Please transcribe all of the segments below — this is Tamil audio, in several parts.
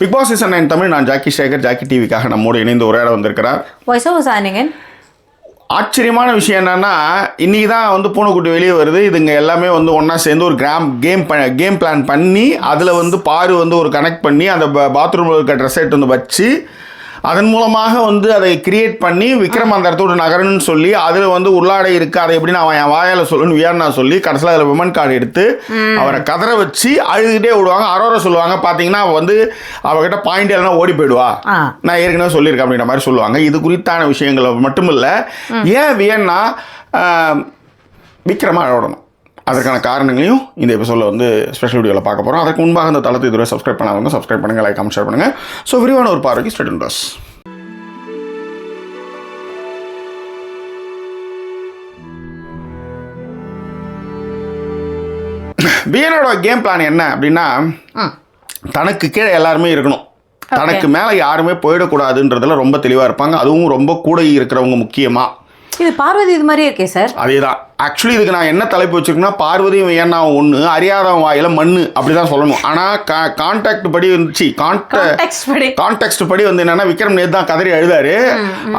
Bigg Boss season nine Tamil நான் ஜாக்கி சேகர் ஜாக்கி டிவிக்காக நம்மோடு இணைந்து உரையாட வந்திருக்கிறார். ஆச்சரியமான விஷயம் என்னன்னா இன்னைக்கு தான் வந்து பூனைக்குட்டி வெளியே வருது. இதுங்க எல்லாமே வந்து ஒன்றா சேர்ந்து ஒரு கிராம் கேம் ப கேம் பிளான் பண்ணி அதில் வந்து பாரு வந்து ஒரு கனெக்ட் பண்ணி அந்த பாத்ரூமில் இருக்க ட்ரெஸ் எடுத்து வந்து வச்சு அதன் மூலமாக வந்து அதை கிரியேட் பண்ணி விக்ரம் அந்த இடத்தோட நகரன்னு சொல்லி அதில் வந்து உள்ளாடை இருக்கு. அதை எப்படின்னு அவன் என் வாயால் சொல்லுன்னு வியர்னா சொல்லி கடைசியில் அதில் விமன் கார்டு எடுத்து அவரை கதற வச்சு அழுதுகிட்டே விடுவாங்க அரோரா சொல்லுவாங்க பார்த்தீங்கன்னா வந்து அவகிட்ட பாயிண்ட் எல்லாம் ஓடி போயிடுவா. நான் ஏற்கனவே சொல்லியிருக்கேன் அப்படின்ற மாதிரி சொல்லுவாங்க. இது குறித்தான விஷயங்கள் மட்டும் இல்லை ஏன் வியன்னா ஆஹ், விக்ரமா அழவிடணும் அதற்கான காரணங்களையும் இந்த எபிசோடில் வந்து ஸ்பெஷல் வீடியோவில் பார்க்க போகிறோம் அதற்கு முன்பாக இந்த தளத்தை இதுவரை சப்ஸ்கிரைப் பண்ணாதவங்க சப்ஸ்கிரைப் பண்ணுங்கள் லைக் கமெண்ட் ஷேர் பண்ணுங்கள் ஸோ விரிவான ஒரு பார்வைக்கு ஸ்டூடெண்ட் பஸ் வியனோட கேம் பிளான் என்ன அப்படின்னா தனக்கு கீழே எல்லாருமே இருக்கணும். தனக்கு மேலே யாருமே போயிடக்கூடாதுன்றதுல ரொம்ப தெளிவாக இருப்பாங்க. அதுவும் ரொம்ப கூட இருக்கிறவங்க முக்கியமாக இது பார்வதி இது மாதிரியே இருக்கே சார் அதே தான் ஆக்சுவலி இதுக்கு நான் என்ன தலைப்பு வச்சிருக்கேன்னா பார்வதியும் ஏன்னா ஒன்று அறியாதவன் வாயில மண்ணு அப்படி தான் சொல்லணும். ஆனால் கா கான்டாக்ட் படி வந்துச்சு கான்டெக்ட் படி. கான்டெக்ட் படி வந்து என்னன்னா விக்ரம் நேத்து தான் கதறி அழுதாரு.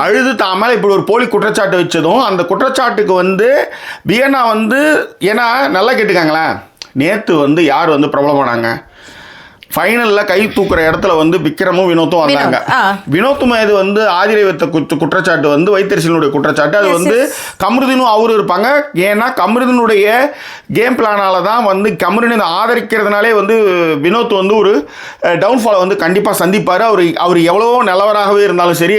அழுது தான் மேல இப்படி ஒரு போலி குற்றச்சாட்டு வச்சதும் அந்த குற்றச்சாட்டுக்கு வந்து வியன்னா வந்து ஏன்னா நல்லா கேட்டுக்காங்களேன். நேத்து வந்து யார் வந்து பிரபலமானாங்க? ஃபைனலில் கை தூக்குற இடத்துல வந்து விக்ரமும் வினோத்தும் வந்தாங்க. வினோத், இது வந்து ஆதிரை வைத்த குற்ற குற்றச்சாட்டு வந்து வைத்தரிசனுடைய குற்றச்சாட்டு. அது வந்து. கமருதினும் அவரும் இருப்பாங்க. ஏன்னா கமருதினுடைய கேம் பிளானால தான் வந்து கமருதினை ஆதரிக்கிறதுனாலே வந்து வினோத் வந்து ஒரு டவுன்ஃபாலை வந்து கண்டிப்பாக சந்திப்பார். அவர் அவர் எவ்வளவோ நிலவராகவே இருந்தாலும் சரி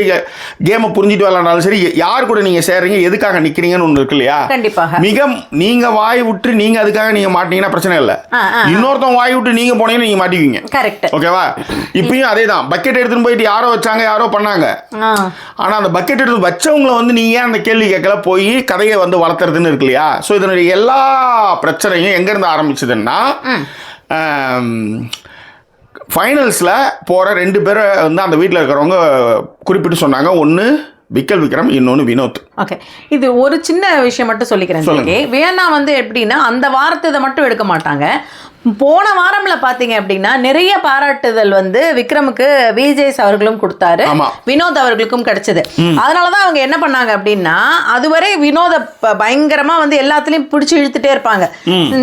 கேமை புரிஞ்சுட்டு விளாண்டாலும் சரி யார் கூட நீங்கள் சேர்றீங்க எதுக்காக நிற்கிறீங்கன்னு ஒன்று இருக்கு இல்லையா? கண்டிப்பாக. மிக நீங்க வாய் விட்டு நீங்க அதுக்காக நீங்க மாட்டீங்கன்னா பிரச்சனை இல்லை. இன்னொருத்தன் வாய் விட்டு நீங்க போனீங்கன்னா நீங்க மாட்டிக்குவீங்க. கரெக்ட் ஓகேவா இப்பயும் அதே தான் பக்கெட் எடுத்துன்னு போயிட்டு யாரோ வச்சாங்க யாரோ பண்ணாங்க. ஆனா அந்த பக்கெட் எடுத்து வச்சவங்கள வந்து நீங்க ஏன் அந்த கேள்வி கேட்கல? போய் கதையை வந்து வளர்த்துறதுன்னு இருக்கு இல்லையா? ஸோ இதனுடைய எல்லா பிரச்சனையும் எங்க இருந்து ஆரம்பிச்சதுன்னா ஃபைனல்ஸில் போகிற ரெண்டு பேரை வந்து அந்த வீட்டில் இருக்கிறவங்க குறிப்பிட்டு சொன்னாங்க. ஒன்று விக்கல் விக்ரம் இன்னொன்று வினோத். ஓகே இது ஒரு சின்ன விஷயம் மட்டும் சொல்லிக்கிறேன். ஓகே வேணா வந்து எப்படின்னா அந்த வாரத்தை இதை மட்டும் எடுக்க மாட்டாங்க. போன வாரம்ல பாத்தீங்க அப்படின்னா நிறைய பாராட்டுதல் வந்து விக்ரமுக்கு விஜேஸ் அவர்களும் கொடுத்தாரு. வினோத் அவர்களுக்கும் கிடைச்சது. அதனாலதான் அவங்க என்ன பண்ணாங்க அப்படின்னா அதுவரை வினோத பயங்கரமா வந்து எல்லாத்துலயும் பிடிச்சி இழுத்துட்டே இருப்பாங்க.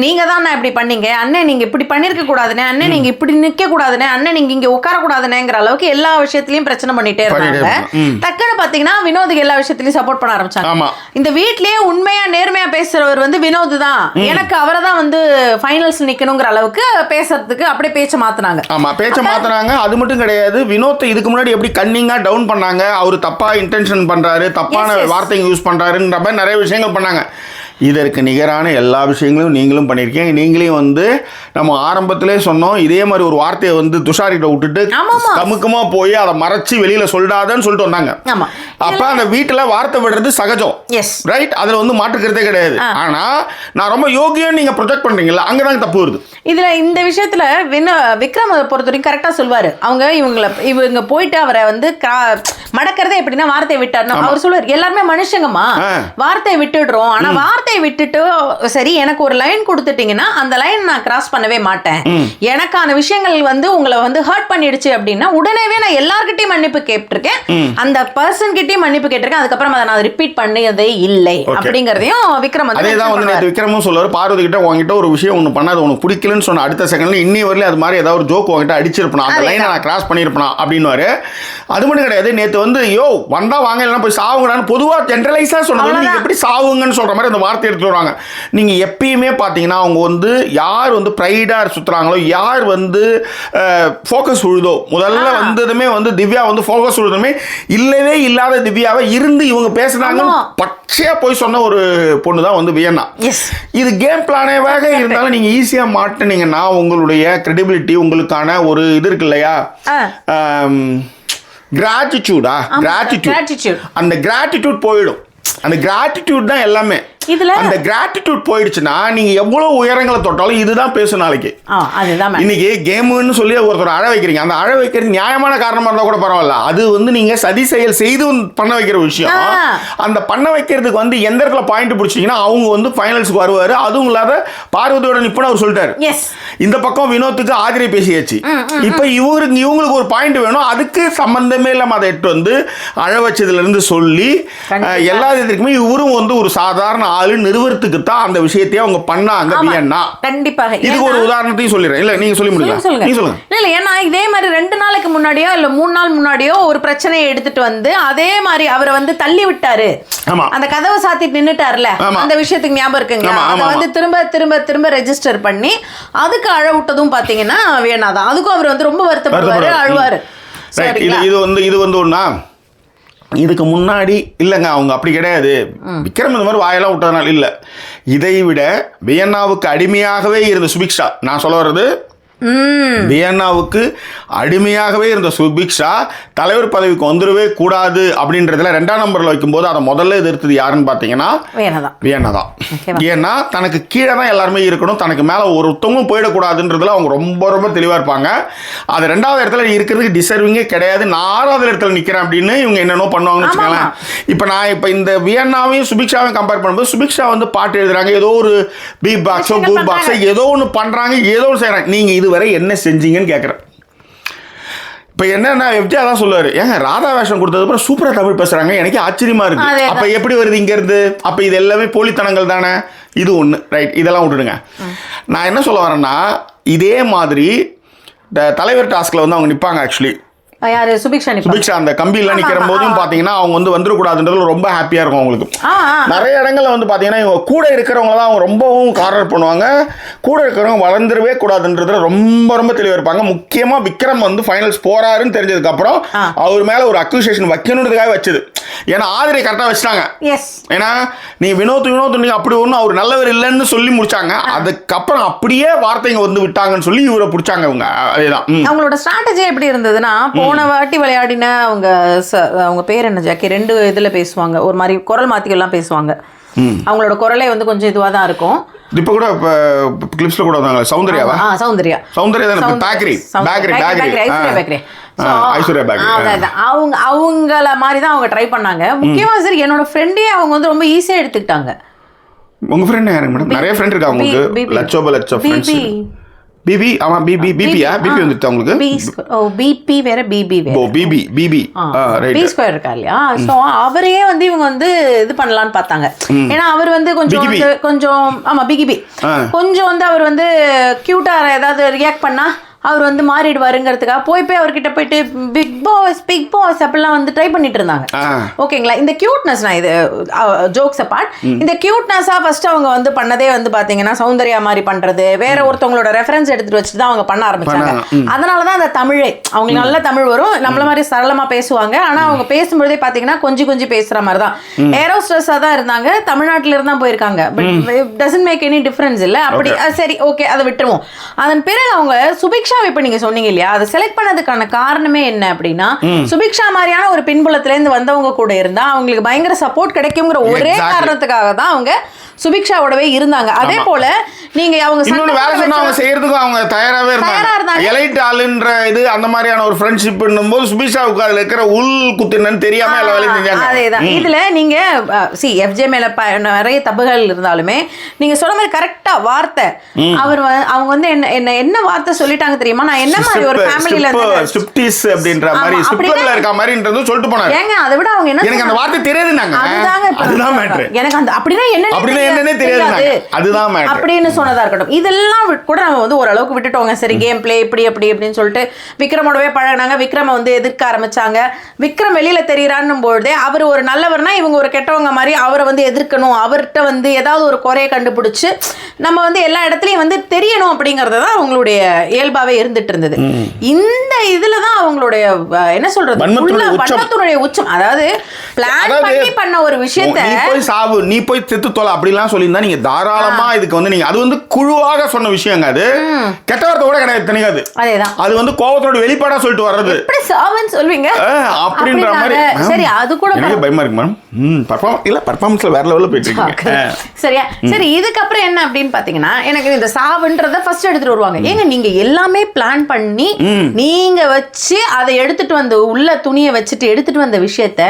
நீங்க தான் இப்படி பண்ணீங்க? அண்ணன் நீங்க இப்படி பண்ணிருக்க கூடாதுனே அண்ணன் நீங்க இப்படி நிக்க கூடாதுனே அண்ணன் நீங்க இங்க உட்கார கூடாதுனேங்கிற அளவுக்கு எல்லா விஷயத்திலயும் பிரச்சனை பண்ணிட்டே இருந்தாங்க. இருப்பாங்க. டக்குன்னு பாத்தீங்கன்னா வினோதுக்கு எல்லா விஷயத்திலயும் சப்போர்ட் பண்ண ஆரம்பிச்சாங்க. இந்த வீட்லயே உண்மையா நேர்மையா பேசுறவர் வந்து வினோத் தான் எனக்கு அவரை தான் வந்து ஃபைனல்ஸ் நிக்கணுங்கிற அளவுக்கு பேசுறதுக்கு அப்படியே பேச்ச மாத்துனாங்க. ஆமா பேச்ச மாத்துறாங்க அது மட்டும் கிடையாது. வினோத்தை இதுக்கு முன்னாடி எப்படி கன்னிங்கா டவுன் பண்ணாங்க. அவர் தப்பா இன்டென்ஷன் பண்றாரு தப்பான. வார்த்தைங்க யூஸ் பண்றாருன்ற மாதிரி நிறைய விஷயங்கள் பண்ணாங்க. இதற்கு நிகரான எல்லா விஷயங்களும் நீங்களும் பண்ணியிருக்கீங்க. நீங்களையும் வந்து நம்ம ஆரம்பத்திலே சொன்னோம் இதே மாதிரி ஒரு வார்த்தையை வந்து துஷாரிட்ட விட்டுட்டு ஆமாமா. கமுக்கமா போய் அதை மறைச்சு வெளியில சொல்லிடாதன்னு சொல்லிட்டு வந்தாங்க. அப்ப அந்த வீட்டுல வார்த்தை விடுறது சகஜம். எஸ் ரைட் அதுல வந்து மாற்றுக்கிறதே கிடையாது. ஆனா நான் ரொம்ப யோகியம் நீங்க ப்ரொஜெக்ட் பண்றீங்கல்ல அங்கதான் தப்பு வருது. இதுல இந்த விஷயத்துல வினோ விக்ரம் பொறுத்த வரைக்கும் கரெக்டா சொல்வாரு. அவங்க இவங்கள இவங்க போயிட்டு அவரை வந்து மடக்கறதே எப்படின்னா வார்த்தையை விட்டாருன்னா அவர் சொல்லுவார் எல்லாருமே மனுஷங்கம்மா. வார்த்தையை விட்டுடுறோம். ஆனா வார்த்தையை விட்டுட்டு சரி எனக்கு ஒரு லைன் கொடுத்துட்டீங்கன்னா அந்த லைன் நான் கிராஸ் பண்ணவே மாட்டேன். எனக்கான விஷயங்கள் வந்து உங்களை வந்து ஹர்ட் பண்ணிடுச்சு அப்படின்னா உடனேவே நான் எல்லார்கிட்டயும் மன்னிப்பு கேட்டிருக்கேன். அந்த பர்சன் கிட்டயும் மன்னிப்பு கேட்டிருக்கேன். அதுக்கப்புறம் அதை நான் ரிப்பீட் பண்ணதே இல்லை அப்படிங்கறதையும் விக்ரம் அதே தான் வந்து விக்ரமும் சொல்லுவார் பார்வதி கிட்ட உங்ககிட்ட ஒரு விஷயம் ஒன்று பண்ணாது. உனக்கு பிடிக்கலன்னு சொன்ன அடுத்த செகண்ட்ல இன்னி வரல அது மாதிரி ஏதாவது ஒரு ஜோக் உங்ககிட்ட அடிச்சிருப்பனா? அந்த. லைனை நான் கிராஸ் பண்ணியிருப்பனா? அப்படின்னுவாரு. அது மட்டும் கிடையாது. நேற்று வந்து யோ வந்தா வாங்க இல்லைன்னா போய் சாவுங்கடான்னு பொதுவாக ஜென்ரலைஸாக சொன்னது. எப்படி சாவுங்கன்னு சொல்ற மாதிரி அந்த வார்த்தை எடுத்து வருவாங்க நீங்க எப்பயுமே பார்த்தீங்கன்னா அவங்க வந்து யார் வந்து ப்ரைடாக சுத்துறாங்களோ யார் வந்து ஃபோக்கஸ் உழுதோ முதல்ல. வந்ததுமே வந்து திவ்யா வந்து ஃபோக்கஸ் உழுதுமே இல்லவே இல்லாத திவ்யாவை இருந்து இவங்க பேசுனாங்க ஆமா. பச்சையா போய் சொன்ன ஒரு பொண்ணு தான் வந்து வியன்னா. இது கேம் பிளானேவாக இருந்தாலும் நீங்க ஈஸியா மாட்டுனீங்கன்னா உங்களுடைய கிரெடிபிலிட்டி உங்களுக்கான ஒரு இது இருக்கு இல்லையா. கிராட்டிடியூடா கிராட்டிடியூட். அந்த கிராட்டிடியூட் போயிடும் அந்த கிராட்டிடியூட் தான் எல்லாமே இதுல அந்த கிராட்டிடியூட் போயிடுச்சுன்னா நீங்க எவ்வளவு உயரங்களை தொட்டாலும் இதுதான் பேசும் நாளைக்கு. அதுதான் இன்னைக்கு கேமுன்னு சொல்லி ஒருத்தர் அழ வைக்கிறீங்க. அந்த அழ வைக்கிறது நியாயமான காரணமா இருந்தா கூட பரவாயில்ல. அது வந்து நீங்க சதி செயல் செய்து பண்ண வைக்கிற விஷயம். அந்த பண்ண வைக்கிறதுக்கு வந்து எந்த இடத்துல பாயிண்ட் பிடிச்சிங்கன்னா அவங்க வந்து ஃபைனல்ஸ்க்கு வருவாரு. அதுவும் இல்லாத பார்வதியோட நிப்புன்னு அவர் சொல்லிட்டாரு. இந்த பக்கம் வினோத்துக்கு ஆதிரை பேசியாச்சு. இப்போ இவருக்கு இவங்களுக்கு ஒரு பாயிண்ட் வேணும். அதுக்கு சம்பந்தமே இல்லாம அதை எட்டு வந்து அழ வச்சதுல இருந்து சொல்லி எல்லா இதுக்குமே இவரும் வந்து ஒரு சாதாரண ஆளு நிறுவனத்துக்கு தான் அந்த விஷயத்தையே அவங்க பண்ணாங்க. வியன்னா கண்டிப்பாக. இதுக்கு ஒரு உதாரணத்தையும் சொல்லிடுறேன். இல்ல நீங்க சொல்லி முடியல நீங்க சொல்லுங்க. இல்ல இல்ல ஏன்னா இதே மாதிரி ரெண்டு நாளைக்கு முன்னாடியோ இல்ல மூணு நாள் முன்னாடியோ ஒரு பிரச்சனையை எடுத்துட்டு வந்து அதே மாதிரி அவரை வந்து தள்ளி விட்டாரு. ஆமா. அந்த கதவை சாத்திட்டு நின்னுட்டாருல. அந்த விஷயத்துக்கு ஞாபகம் இருக்குங்களா? ஆமா, அதை வந்து திரும்ப திரும்ப திரும்ப ரெஜிஸ்டர் பண்ணி அதுக்கு அழ விட்டதும் பாத்தீங்கன்னா வேணாதான். அதுக்கும் அவர் வந்து ரொம்ப வருத்தப்படுவாரு. அழுவாரு. இது? இது வந்து இது வந்து ஒண்ணா? இதுக்கு முன்னாடி இல்லைங்க அவங்க அப்படி கிடையாது. விக்ரம் இந்த மாதிரி வாயெல்லாம் விட்டதுனால இல்லை. இதை விட வியன்னாவுக்கு அடிமையாகவே இருந்த சுபிக்ஷா நான் சொல்ல வர்றது வியன்னாவுக்கு அடிமையாகவே இருந்த சுபிக்ஷா தலைவர் பதவிக்கு வந்துடவே கூடாது அப்படின்றதுல ரெண்டாம் நம்பரில் வைக்கும்போது அதை முதல்ல எதிர்த்தது யாருன்னு பார்த்தீங்கன்னா வியன்னா தான்? ஏன்னா தனக்கு கீழே தான் எல்லாருமே இருக்கணும். தனக்கு மேலே ஒருத்தவங்களும் போயிடக்கூடாதுன்றதுல அவங்க ரொம்ப ரொம்ப தெளிவாக இருப்பாங்க. அது ரெண்டாவது இடத்துல இருக்கிறதுக்கு டிசர்விங்கே கிடையாது. நான் ஆறாவது இடத்துல நிற்கிறேன் அப்படின்னு இவங்க என்னென்னோ பண்ணுவாங்கன்னு வச்சுக்கோங்களேன். இப்போ நான் இப்போ இந்த வியன்னாவையும் சுபிக்ஷாவையும் கம்பேர் பண்ணும்போது சுபிக்ஷா வந்து பாட்டு எழுதுறாங்க. ஏதோ ஒரு பீ பாக்ஸோ பூ பாக்ஸோ. ஏதோ ஒன்று பண்ணுறாங்க ஏதோ ஒன்று செய்கிறாங்க நீங்கள் இதுவரை என்ன செஞ்சீங்கன்னு கேட்குறேன் இப்போ என்னன்னா எஃப்ஜிஆர் தான் சொல்லுவாரு ஏங்க ராதா வேஷம் கொடுத்தது அப்புறம் சூப்பரா தமிழ் பேசுறாங்க எனக்கு ஆச்சரியமா இருக்கு. அப்ப எப்படி வருது இங்க இருந்து? அப்ப இது எல்லாமே போலித்தனங்கள் தானே? இது ஒண்ணு. ரைட் இதெல்லாம் விட்டுடுங்க. நான் என்ன சொல்ல வரேன்னா இதே மாதிரி தலைவர் டாஸ்க்ல வந்து அவங்க நிப்பாங்க ஆக்சுவலி யாரு? சுபிக்ஷா சுபிக்ஷா அந்த கம்பியில நிக்கிற போதும். பாத்தீங்கன்னா அவங்க வந்து வந்துடக்கூடாதுன்றது ரொம்ப ஹாப்பியா இருக்கும் அவங்களுக்கு. நிறைய இடங்கள்ல வந்து பாத்தீங்கன்னா இவங்க கூட இருக்கிறவங்க தான் அவங்க ரொம்பவும் கார்னர் பண்ணுவாங்க. கூட இருக்கிறவங்க வளர்ந்துடவே கூடாதுன்றதுல ரொம்ப ரொம்ப தெளிவா இருப்பாங்க. முக்கியமா விக்ரம் வந்து ஃபைனல்ஸ் போறாருன்னு தெரிஞ்சதுக்கு அப்புறம். அவர் மேல ஒரு அக்யூசேஷன் வைக்கணுன்றதுக்காக வச்சது. ஏன்னா ஆதிரை கரெக்டா வச்சுட்டாங்க. எஸ் ஏன்னா நீ வினோத் வினோத் நீங்க அப்படி ஒன்றும் அவர் நல்லவர் இல்லைன்னு சொல்லி முடிச்சாங்க. அதுக்கப்புறம் அப்படியே வார்த்தைங்க வந்து விட்டாங்கன்னு சொல்லி இவரை பிடிச்சாங்க இவங்க. அதேதான். அவங்களோட ஸ்ட்ராட்டஜி எப்படி இருந்ததுன்னா போன வாட்டி விளையாடின அவங்க அவங்க பேர் என்ன ஜாக்கி? ரெண்டு இதுல பேசுவாங்க. ஒரு மாதிரி குரல் மாத்திகள்லாம் பேசுவாங்க. அவங்களோட குரலே வந்து கொஞ்சம் இதுவா தான் இருக்கும். இப்ப கூட கிளிப்ஸ்ல கூட வந்தாங்க சௌந்தர்யாவா? ஆ சௌந்தர்யா. சௌந்தர்யா தான். பேக்கரி. Bakery bakery. அவங்க அவங்கள மாதிரி தான் அவங்க ட்ரை பண்ணாங்க. முக்கியமா சரி என்னோட ஃப்ரெண்டே அவங்க வந்து ரொம்ப ஈஸியா எடுத்துக்கிட்டாங்க. உங்க ஃப்ரெண்ட் யாருங்க மேடம் நிறைய ஃப்ரெண்ட் இருக்கா உங்களுக்கு. லட்சோப லட்சம் ஃப்ரெண்ட்ஸ் பிபி ஆமா பிபி பிபியா பிபி வந்துட்டு உங்களுக்கு? பி ஓ பிபி வேற பிபி வேற. ஓ BP BP B right square இருக்கா இல்லையா? ஸோ அவரையே வந்து இவங்க வந்து இது பண்ணலாம்னு பார்த்தாங்க. ஏன்னா அவர் வந்து கொஞ்சம் கொஞ்சம் ஆமா பிகிபி. கொஞ்சம் வந்து அவர் வந்து கியூட்டா ஏதாவது ரியாக்ட் பண்ணா அவர் வந்து மாறிடுவாருங்கிறதுக்காக போய் போய் அவர்கிட்ட போயிட்டு பிக் பாஸ் பிக் பாஸ் அப்படிலாம் வந்து ட்ரை பண்ணிட்டு இருந்தாங்க. ஓகேங்களா? இந்த கியூட்னஸ் நான் இது ஜோக்ஸ் அப்பார்ட் இந்த கியூட்னஸா ஃபர்ஸ்ட் அவங்க வந்து பண்ணதே வந்து பாத்தீங்கன்னா சௌந்தர்யா மாதிரி பண்றது வேற ஒருத்தவங்களோட ரெஃபரன்ஸ் எடுத்துட்டு வச்சுட்டு தான் அவங்க பண்ண ஆரம்பிச்சாங்க. பண்ணாங்க. அதனால தான் அந்த தமிழே அவங்களுக்கு நல்ல தமிழ் வரும். நம்மள மாதிரி சரளமா பேசுவாங்க. ஆனா அவங்க பேசும்போதே பாத்தீங்கன்னா கொஞ்சி கொஞ்சி பேசுற மாதிரி தான். ஏரோஸ்ட்ரெஸ்ஸா தான் இருந்தாங்க. தமிழ்நாட்டுல இருந்தா போயிருக்காங்க. But doesn't make any difference இல்ல. அப்படி சரி ஓகே அதை விட்டுருவோம். அதன் பிறகு அவங்க சுபிக்ஷா இப்ப நீங்க சொன்னீங்க இல்லையா அதை செலக்ட் பண்ணதுக்கான காரணமே என்ன அப்படின்னா சுபிக்ஷா மாதிரியான ஒரு பின்புலத்துல இருந்து வந்தவங்க கூட இருந்தா அவங்களுக்கு பயங்கர சப்போர்ட் கிடைக்குங்கிற ஒரே. காரணத்துக்காக தான் அவங்க சுபிக்ஷாவோடவே இருந்தாங்க. அதே போல நீங்க அவங்க இன்னொன்னு வேலை சொன்னா அவங்க செய்யறதுக்கும் அவங்க தயாராவே தயாரா இருந்தாங்க. எலைட் ஆளுன்ற இது அந்த மாதிரியான ஒரு ஃப்ரெண்ட்ஷிப் போது சுபிஷாவுக்கு அதுல இருக்கிற உள் குத்து என்னன்னு தெரியாம எல்லா வேலையும் செஞ்சாங்க. அதேதான். இதுல நீங்க சி எஃப்ஜே மேல நிறைய தப்புகள் இருந்தாலுமே நீங்க சொன்ன மாதிரி கரெக்டா வார்த்தை. அவர் அவங்க வந்து என்ன என்ன என்ன வார்த்தை சொல்லிட்டாங்க தெரியுமா? நான் என்ன மாதிரி ஒரு ஃபேமிலில இருந்து striptease அப்படின்ற மாதிரி ஸ்ட்ரிப்ல இருக்க மாதிரின்றது சொல்லிட்டு போனாரு. ஏங்க அதை விட அவங்க என்ன எனக்கு அந்த? வார்த்தை தெரியாதுன்னாங்க. அதுதாங்க அதுதான். எனக்கு அந்த அப்படின்னா என்ன அப்படின்னா என்னன்னே தெரியாதுன்னாங்க. அதுதான். அப்படின்னு சொன்னதா இருக்கட்டும். இதெல்லாம் கூட நம்ம வந்து ஓரளவுக்கு விட்டுட்டோங்க. சரி கேம் பிளே இப்படி அப்படி அப்படின்னு சொல்லிட்டு விக்ரமோடவே பழகினாங்க. விக்ரம வந்து எதிர்க்க ஆரம்பிச்சாங்க. விக்ரம் வெளியில தெரியறான்னும் பொழுதே அவர் ஒரு நல்லவர்னா இவங்க ஒரு கெட்டவங்க மாதிரி அவரை வந்து எதிர்க்கணும். அவர்கிட்ட வந்து ஏதாவது ஒரு குறையை கண்டுபிடிச்சு நம்ம வந்து எல்லா இடத்துலயும் வந்து தெரியணும் அப்படிங்கறது தான் அவங்களுடைய இயல்பாவே இருந்துட்டு இருந்தது. இந்த இதுலதான் அவங்களுடைய என்ன சொல்றது? வன்மத்தினுடைய உச்சம். அதாவது பிளான் பண்ணி பண்ண ஒரு விஷயத்த நீ போய் சாவு நீ போய் செத்து தொலை அப்படிலாம் சொல்லியிருந்தா நீங்க தாராளமா இதுக்கு வந்து நீங்க அது வந்து குழுவாக சொன்ன விஷயங்க அது. கெட்ட வார்த்தை கூட கிடையாது தனிக்காது அதேதான். அது வந்து கோபத்தோட வெளிப்பாடா சொல்லிட்டு வர்றது. எப்படி சாவுன்னு சொல்வீங்க? அப்படின்ற மாதிரி. சரி அது கூட எனக்கு பயமா இருக்கு மேம். ம் பர்ஃபார்ம் இல்ல பர்ஃபார்மன்ஸ்ல வேற லெவல்ல போயிட்டு இருக்கீங்க. சரியா? சரி இதுக்கப்புறம் என்ன அப்படின்னு பாத்தீங்கன்னா எனக்கு இந்த சாவுன்றத ஃபர்ஸ்ட் எடுத்துட்டு வருவாங்க. ஏங்க நீங்க எல்லாமே பிளான் பண்ணி நீங்க வச்சு அதை எடுத்துட்டு வந்து உள்ள துணியை வச்சுட்டு எடுத்துட்டு வந்த விஷயத்த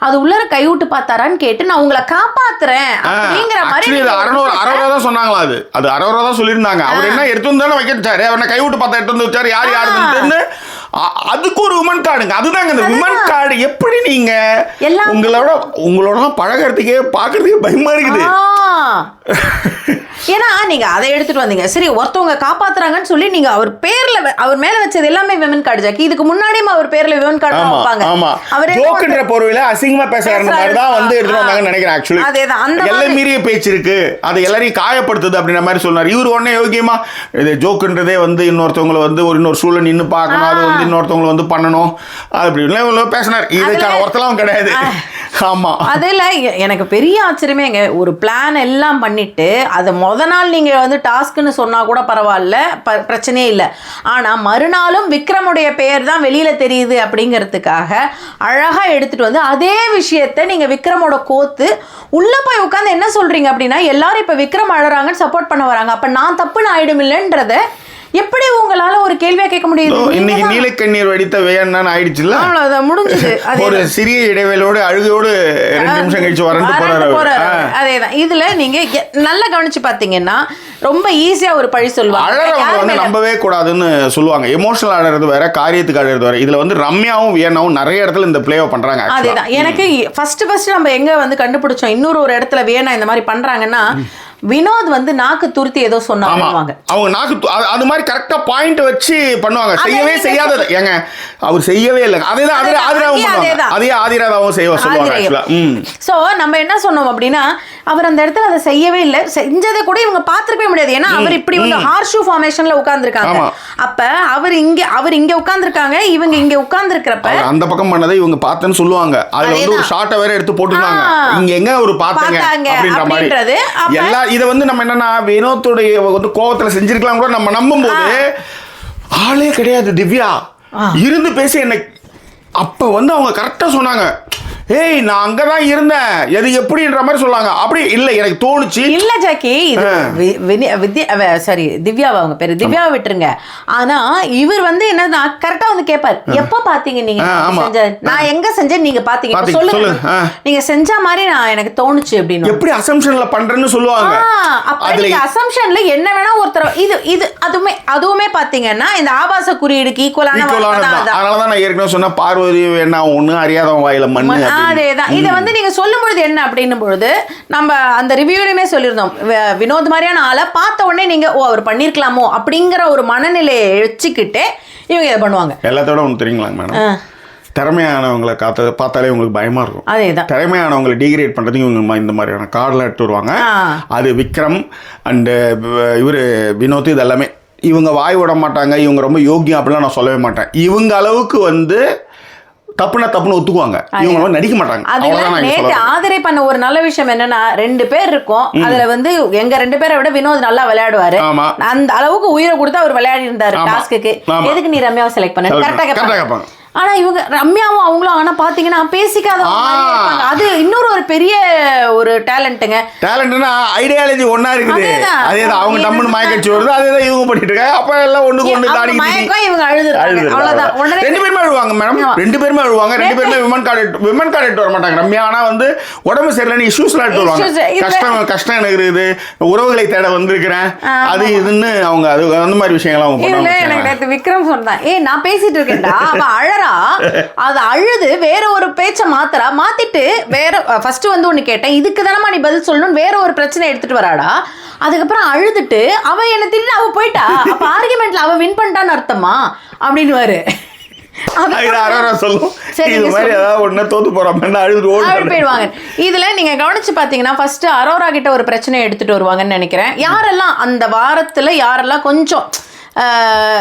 அது உள்ளர கைவிட்டு பார்த்தாரான்னு கேட்டு நான் உங்களை காப்பாத்துறேன் அப்படிங்கிற மாதிரி அறநூறு அறுபது ரூபா தான் சொன்னாங்களா அது? அது அறுபது ரூபா தான் சொல்லியிருந்தாங்க. அவர் என்ன எடுத்து வந்தாலும் வைக்க வச்சாரு அவனை கை விட்டு பார்த்தா எடுத்து வந்து வச்சாரு. யார் யாருன்னு அதுக்கு ஒரு உமன் கார்டுங்க அதுதாங்க இந்த உமன் கார்டு எப்படி நீங்க உங்களோட உங்களோட பழகிறதுக்கே பார்க்கறதுக்கே பயமா இருக்குது. ஏன்னா நீங்க அதை எடுத்துட்டு வந்தீங்க. சரி ஒருத்தவங்க காப்பாத்துறாங்கன்னு சொல்லி நீங்க அவர் பேர்ல அவர் மேல வச்சது எல்லாமே விமன் கார்டு ஜாக்கி. இதுக்கு முன்னாடியும் அவர் பேர்ல விமன் கார்டு வைப்பாங்க. அவர் ஜோக்குன்ற பொருளில அசிங்கமா பேசுறாரு. மாதிரி தான் வந்து எடுத்துட்டு ஆ. வந்தாங்கன்னு நினைக்கிறேன் ஆக்சுவலி அதேதான், அந்த எல்லை மாதிரி. மீறிய பேச்சு இருக்கு. அது எல்லாரையும் காயப்படுத்துது அப்படின்ற மாதிரி சொன்னார் இவர் உடனே யோகியமா இது ஜோக்குன்றதே வந்து இன்னொருத்தவங்களை வந்து ஒரு இன்னொரு சூழல் நின்னு பார்க்கணும். அது வந்து இன்னொருத்தவங்களை வந்து பண்ணணும். அப்படி எல்லாம் பேசினார். இதுக்கான ஒருத்தலாம் கிடையாது. ஆமா. அதுல எ- எனக்கு பெரிய ஆச்சரியமே எங்க ஒரு பிளான் எல்லாம் பண்ணிட்டு அதை மொத நாள் நீங்கள் வந்து டாஸ்க்குன்னு சொன்னால் கூட பரவாயில்ல. ப- பிரச்சனையே இல்லை. ஆனால் மறுநாளும் விக்ரமுடைய பெயர் தான் வெளியில் தெரியுது அப்படிங்கிறதுக்காக அழகாக எடுத்துட்டு வந்து அதே விஷயத்தை நீங்கள் விக்ரமோட கோத்து உள்ளே போய் உட்காந்து என்ன சொல்கிறீங்க அப்படின்னா எல்லாரும் இப்போ விக்ரம் அழறாங்கன்னு சப்போர்ட் பண்ண வராங்க. அப்போ நான் தப்புன்னு ஆயிடும் இல்லைன்றதை எப்படி உங்களால ஒரு கேள்வியா கேட்க முடியுது? இன்னைக்கு நீலக்கண்ணீர் வடித்த வேணான்னு ஆயிடுச்சுல்ல? அவ்வளவுதான் முடிஞ்சது. ஒரு சிறிய இடைவேளையோடு அழுகையோடு ரெண்டு நிமிஷம் கழிச்சு வரண்டு போறாரு. அதேதான் இதுல நீங்க நல்லா கவனிச்சு பாத்தீங்கன்னா ரொம்ப ஈஸியா ஒரு பழி சொல்லுவாங்க? நம்பவே கூடாதுன்னு சொல்லுவாங்க. எமோஷனல் அழறது வேற காரியத்துக்கு அழறது வேற. இதுல வந்து ரம்யாவும் வியன்னாவும் நிறைய இடத்துல இந்த பிளேவை பண்றாங்க. அதேதான். எனக்கு ஃபர்ஸ்ட் ஃபர்ஸ்ட் நம்ம எங்க வந்து கண்டுபிடிச்சோம்? இன்னொரு ஒரு இடத்துல வேணா இந்த மாதிரி பண்றாங்கன்னா வினோத் வந்து நாக்கு துருத்தி ஏதோ சொன்னாங்க அவங்க நாக்கு அது- மாதிரி கரெக்டா பாயிண்ட் வச்சு பண்ணுவாங்க. செய்யவே நீங்க செய்யாதது. ஏங்க அவர் செய்யவே அதேதான் அதே ஆதிராவும். அதே ஆதிராதாவும் செய்வ சொல்லுவாங்க சோ நம்ம என்ன சொன்னோம் அப்படின்னா அவர் அந்த இடத்துல அதை செய்யவே இல்லை. செஞ்சதை கூட இவங்க பார்த்திருக்கவே முடியாது. ஏன்னா அவர் இப்படி வந்து ஹார்ஷூ ஃபார்மேஷன்ல உட்கார்ந்திருக்காங்க. அப்ப அவர் இங்க அவர் இங்க உட்கார்ந்திருக்காங்க. இவங்க இங்க உட்கார்ந்திருக்கிறப்ப அந்த பக்கம் பண்ணதை இவங்க பார்த்தேன்னு சொல்லுவாங்க. அதுல வந்து ஒரு. ஷார்ட்டை வேற எடுத்து போட்டுருந்தாங்க ஆ. இங்க எங்க ஒரு பார்த்தங்க அப்படின்ற மாதிரி. எல்லா இதை வந்து நம்ம என்னன்னா வினோத்துடைய வந்து கோவத்துல செஞ்சிருக்கலாம் கூட நம்ம நம்பும்போது ஆளே கிடையாது திவ்யா. இருந்து பேசி என்ன அப்ப வந்து அவங்க கரெக்டா சொன்னாங்க. ஏய் நான் அங்கதான் இருந்தேன். எது எப்படின்ற மாதிரி சொல்லாங்க. அப்படி இல்ல எனக்கு தோணுச்சு. இல்ல ஜாக்கி. வித்யா சாரி திவ்யாவா அவங்க பேரு? திவ்யாவை விட்டுருங்க. ஆனா இவர் வந்து என்னன்னா கரெக்டா வந்து கேட்பாரு எப்ப பாத்தீங்க நீங்க. செஞ்ச நான் எங்க செஞ்சேன் நீங்க பாத்தீங்க? சொல்லுங்க. நீங்க செஞ்ச மாதிரி நான் எனக்கு தோணுச்சு அப்படின்னு. எப்படி அசம்ஷன்ல பண்றேன்னு சொல்லுவாங்க. அப்ப நீங்க அசம்ஷன்ல என்ன வேணா ஒருத்தர் இது இது அதுவுமே அதுவுமே பாத்தீங்கன்னா இந்த ஆபாச குறியீடுக்கு ஈக்குவலான தான். அதனாலதான் நான் ஏற்கனவே சொன்ன பார்வதி வேணா ஒண்ணு அறியாதவன் வாயில மண்ணு. அதேதான். இதை வந்து நீங்க சொல்லும் பொழுது என்ன அப்படின்னும் பொழுது நம்ம அந்த ரிவ்யூலையுமே சொல்லியிருந்தோம். வினோத் மாதிரியான ஆளை பார்த்த உடனே நீங்க ஓ அவர் பண்ணிருக்கலாமோ? அப்படிங்கிற ஒரு மனநிலையை வச்சுக்கிட்டு இவங்க இதை பண்ணுவாங்க. எல்லாத்தோட ஒன்று தெரியுங்களாங்க மேடம் திறமையானவங்களை காத்த பார்த்தாலே உங்களுக்கு பயமா இருக்கும். அதேதான். திறமையானவங்களை டிகிரேட் பண்ணுறதுக்கு இவங்க இந்த மாதிரியான கார்டெலாம் எடுத்து வருவாங்க. அது விக்ரம் அண்டு இவர் வினோத் இது எல்லாமே இவங்க வாய் விட மாட்டாங்க. இவங்க ரொம்ப யோக்கியம் அப்படிலாம் நான் சொல்லவே மாட்டேன். இவங்க அளவுக்கு வந்து தப்புனா தப்புன்னு ஒத்துக்குவாங்க. இவங்க நடிக்க மாட்டாங்க. சொல்ல ஆதரை பண்ண ஒரு நல்ல விஷயம் என்னன்னா ரெண்டு பேர் இருக்கோம். அதுல வந்து எங்க ரெண்டு பேரை விட வினோத் நல்லா விளையாடுவாரு. அந்த அளவுக்கு உயிரை கொடுத்து அவர் விளையாடி இருந்தாரு. டாஸ்க்கு. எதுக்கு நீ ரம்யாவை செலக்ட் பண்ண? கரெக்டா கேட்பாங்க. ஆனா இவங்க ரம்யாவும் அவங்களும் ஆனா பாத்தீங்கன்னா பேசிக்காத. அது இன்னொரு ஒரு பெரிய ஒரு டேலண்ட்டுங்க டேலண்ட்னா ஐடியாலஜி ஒண்ணா இருக்குது. அதேதான். அதேதான் அவங்க டம்முன்னு. மயக்கடிச்சு வருது. அதே தான் இவங்க பண்ணிட்டு இருக்காங்க. அப்ப எல்லாம் ஒண்ணுக்கு ஒண்ணு தாடி மயக்கம் இவங்க அழுதுறாங்க அவ்வளவுதான். ரெண்டு பேருமே அழுவாங்க மேடம். ரெண்டு பேருமே அழுவாங்க. ரெண்டு பேருமே விமன் கார்டு விமன் கார்டு எடுத்து வர மாட்டாங்க. ரம்யா ஆனா வந்து உடம்பு சரியில்லைன்னு இஷ்யூஸ்லாம் எடுத்து வருவாங்க. கஷ்டம் கஷ்டம் எனக்கு இருக்குது. உறவுகளை தேட வந்திருக்கிறேன். அது இதுன்னு அவங்க அது அந்த மாதிரி விஷயங்கள்லாம் அவங்க பண்ணுவாங்க எனக்கு விக்ரம் சொன்னான். ஏய் நான் பேசிட்டு இருக்கேன்டா. அவ அழறா அது அழுது வேற ஒரு பேச்ச மாத்துறா? மாத்திட்டு வேற ஃபர்ஸ்ட் வந்து ஒண்ணு கேட்டேன். இதுக்கு தானமா நீ பதில் சொல்லணும் வேற ஒரு பிரச்சனை எடுத்துட்டு வராடா? அதுக்கப்புறம் அழுதுட்டு அவ என்ன திட்டு அவ போயிட்டா? அப்ப ஆர்குமெண்ட்ல அவ வின் பண்ணிட்டான்னு அர்த்தமா? அப்படின்னு இதுல நீங்க கவனிச்சு பாத்தீங்கன்னா ஃபர்ஸ்ட் அரோரா கிட்ட ஒரு பிரச்சனையை எடுத்துட்டு வருவாங்கன்னு நினைக்கிறேன். யாரெல்லாம் அந்த வாரத்துல யாரெல்லாம் கொஞ்சம்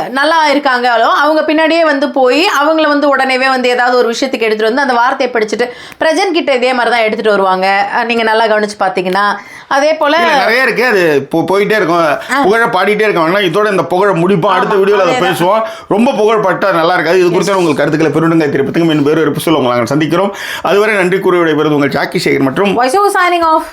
நல்லா இருக்காங்களோ அவங்க பின்னாடியே வந்து போய் அவங்கள வந்து உடனேவே வந்து ஏதாவது ஒரு விஷயத்துக்கு எடுத்துட்டு வந்து அந்த வார்த்தையை படிச்சுட்டு பிரஜன் கிட்ட இதே மாதிரி தான் எடுத்துட்டு வருவாங்க. அஹ், நீங்க நல்லா கவனிச்சு பார்த்தீங்கன்னா அதே போல நிறைய இருக்கு. அது போ- போயிட்டே இருக்கும். புகழ பாடிட்டே இருக்காங்கன்னா இதோட இந்த புகழ முடிப்போம். அடுத்த ஆமா, வீடியோல அதை. பேசுவோம். ரொம்ப புகழ் பட்டா நல்லா இருக்காது இது குறித்து உங்கள் கருத்துக்களை பெருடுங்க திருப்பத்துக்கு மீன் பேர் ஒரு சொல்ல உங்களை நாங்கள் சந்திக்கிறோம். அதுவரை நன்றி கூறி விடைபெறுவது உங்கள் ஜாக்கி சேகர் மற்றும் சைனிங் ஆஃப்